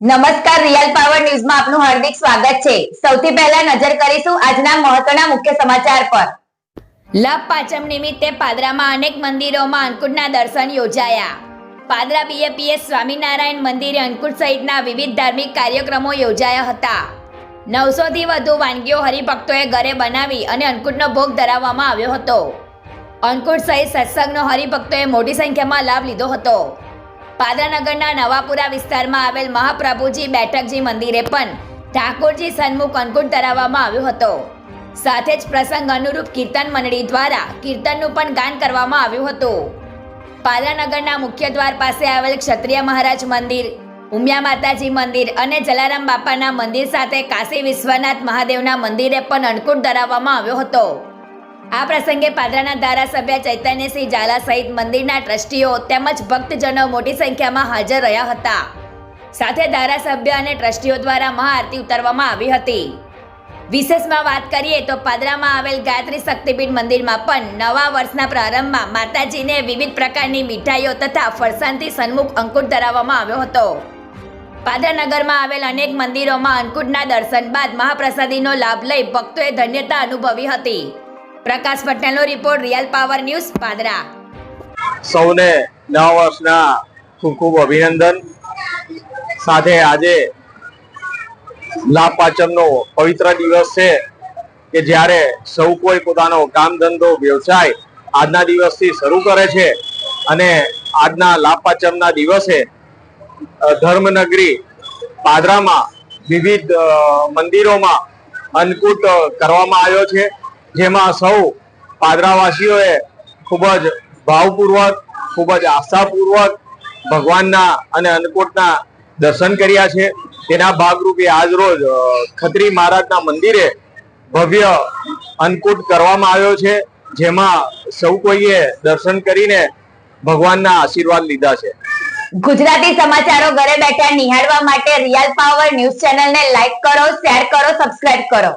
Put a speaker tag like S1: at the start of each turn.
S1: નમસ્કાર, real power ન્યૂઝમાં આપનું હાર્દિક સ્વાગત છે. સૌથી પહેલા નજર કરીશું આજના મહત્વના મુખ્ય સમાચાર પર.
S2: લાભ પાંચમ નિમિત્તે પાદરામાં અનેક મંદિરોમાં અંકુટના દર્શન યોજાયા. પાદરા બીએપીએસ સ્વામિનારાયણ મંદિરે અંકુટ સહિતના વિવિધ ધાર્મિક કાર્યક્રમો યોજાયા હતા. નવસોથી વધુ વાનગીઓ હરિભક્તોએ ઘરે બનાવી અને અંકુટનો ભોગ ધરાવવામાં આવ્યો હતો. અંકુટ સહિત સત્સંગનો હરિભક્તોએ મોટી સંખ્યામાં લાભ લીધો હતો. પાદરાનગરના નવાપુરા વિસ્તારમાં આવેલ મહાપ્રભુજી બેઠકજી મંદિરે પણ ઠાકોરજી સન્મુખ અંકુટ ધરાવવામાં આવ્યો હતો. સાથે જ પ્રસંગ અનુરૂપ કીર્તન મંડળી દ્વારા કીર્તનનું પણ ગાન કરવામાં આવ્યું હતું. પાદરાનગરના મુખ્ય દ્વાર પાસે આવેલ ક્ષત્રિય મહારાજ મંદિર, ઉમિયા માતાજી મંદિર અને જલારામ બાપાના મંદિર સાથે કાશી વિશ્વનાથ મહાદેવના મંદિરે પણ અંકુટ ધરાવવામાં આવ્યો હતો. આ પ્રસંગે પાદરાના ધારાસભ્ય ચૈતન્યસિંહ ઝાલા સહિત મંદિરના ટ્રસ્ટીઓ તેમજ ભક્તજનો મોટી સંખ્યામાં હાજર રહ્યા હતા. સાથે ધારાસભ્ય અને ટ્રસ્ટીઓ દ્વારા મહાઆરતી ઉતારવામાં આવી હતી. વિશેષમાં વાત કરીએ તો પાદરામાં આવેલ ગાયત્રી શક્તિપીઠ મંદિરમાં પણ નવા વર્ષના પ્રારંભમાં માતાજીને વિવિધ પ્રકારની મીઠાઈઓ તથા ફરસાણથી સન્મુખ અંકુટ ધરાવવામાં આવ્યો હતો. પાદરાનગરમાં આવેલ અનેક મંદિરોમાં અંકુટના દર્શન બાદ મહાપ્રસાદીનો લાભ લઈ ભક્તોએ ધન્યતા અનુભવી હતી. પ્રકાશ પટેલનો report real power news Padra.
S3: સૌને નવા વર્ષના ખૂબ ખૂબ અભિનંદન. સાથે આજે લાભ પાંચમનો પવિત્ર દિવસ છે કે જ્યારે સૌ કોઈ પોતાનો કામ ધંધો વ્યવસાય આજના દિવસથી શરૂ કરે છે અને આજના લાભ પાંચમના દિવસે ધર્મનગરી પાદરામાં વિવિધ મંદિરોમાં અન્નકૂટ કરવામાં આવ્યો છે. જેમાં સૌ પાદરાવાસીઓએ ખૂબ જ ભાવપૂર્વક, ખૂબ જ આસ્થાપૂર્વક ભગવાનના અને અન્નકૂટના દર્શન કર્યા છે. તેના ભાગરૂપે આજ રોજ ખત્રી મહારાજના મંદિરે ભવ્ય અન્નકૂટ કરવામાં આવ્યો છે, જેમાં સૌ કોઈએ દર્શન કરીને ભગવાનના આશીર્વાદ લીધા છે.
S1: ગુજરાતી સમાચારો ઘરે બેઠા નિહાળવા માટે રિયલ પાવર ન્યૂઝ ચેનલને લાઈક કરો, શેર કરો, સબસ્ક્રાઇબ કરો.